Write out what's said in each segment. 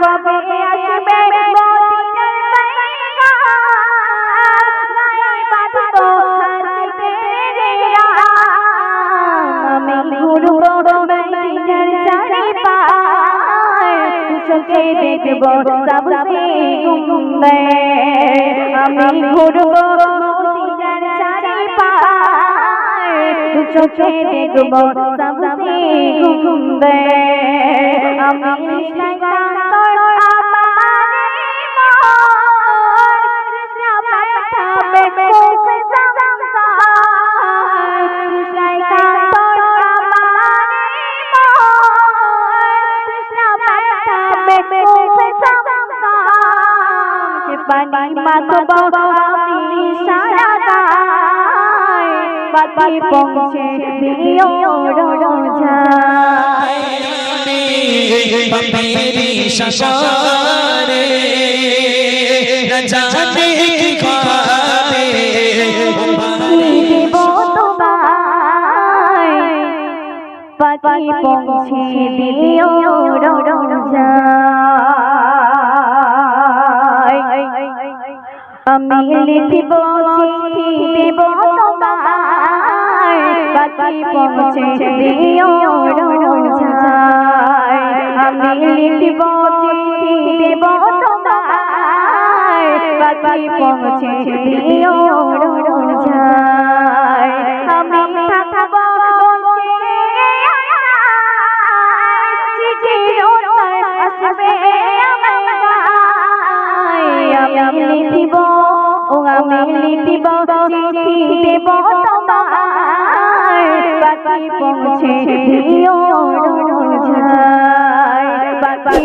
কবে আসবে মদিনার মদিনার চারিপাশ চোখে দেখব সবসে সুন্দর আমি আমি বানি মাতব আমি পাতি পৌঁছে দিও রোজায় মেরি শশারে আমি লিখিব চিঠি দেব তোমায়। পাখি পৌঁছে দিও রোজায়। আমি লিখিব চিঠি দেব পাখি পৌঁছে দিও রোজায়। আমি থাকব আমি লিখিব চিঠি দেব তোমায়। পাখি পৌঁছে দিও পাখি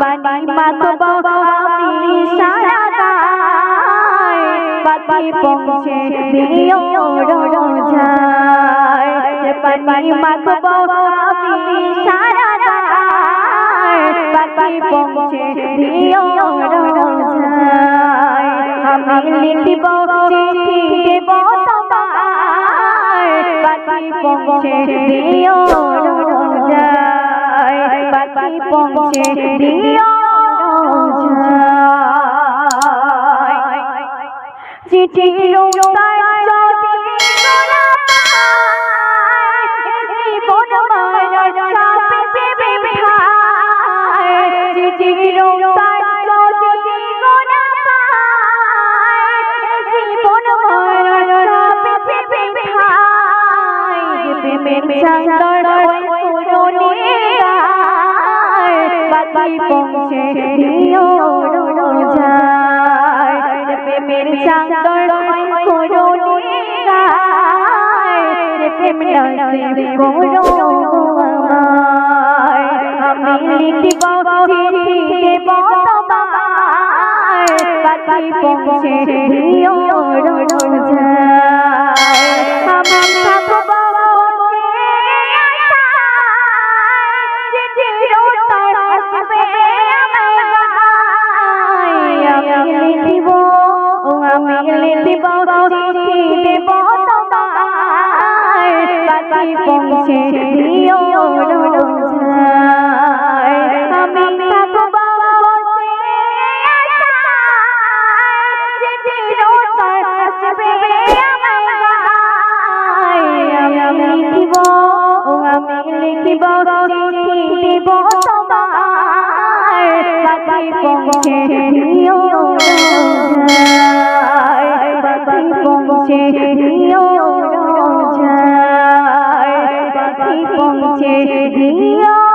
পানি মাখবো আমি সারা পাখি পৌঁছে দিও রোজায় পানি মাখবো আমি সারা পাখি পৌঁছে দিও রোজায় আমি লিখিব চিঠি দেব তোমায় পাখি পৌঁছে দিও পাখি পৌঁছে দিও চিঠির পাখি পৌঁছে দিও রোজায়। প্রেমের চাদর করুণী গায় প্রেম নসিব করো আমায় আমি লিখিব চিঠি দেব তোমায়। পাখি পৌঁছে দিও রোজায়। লিখিব চিঠি দেব তোমায় পাখি পৌঁছে দিও আমি লিখিব ও আমি লিখিব পাখি পৌঁছে দিও পাখি পৌঁছে দিও পাখি পৌঁছে দিও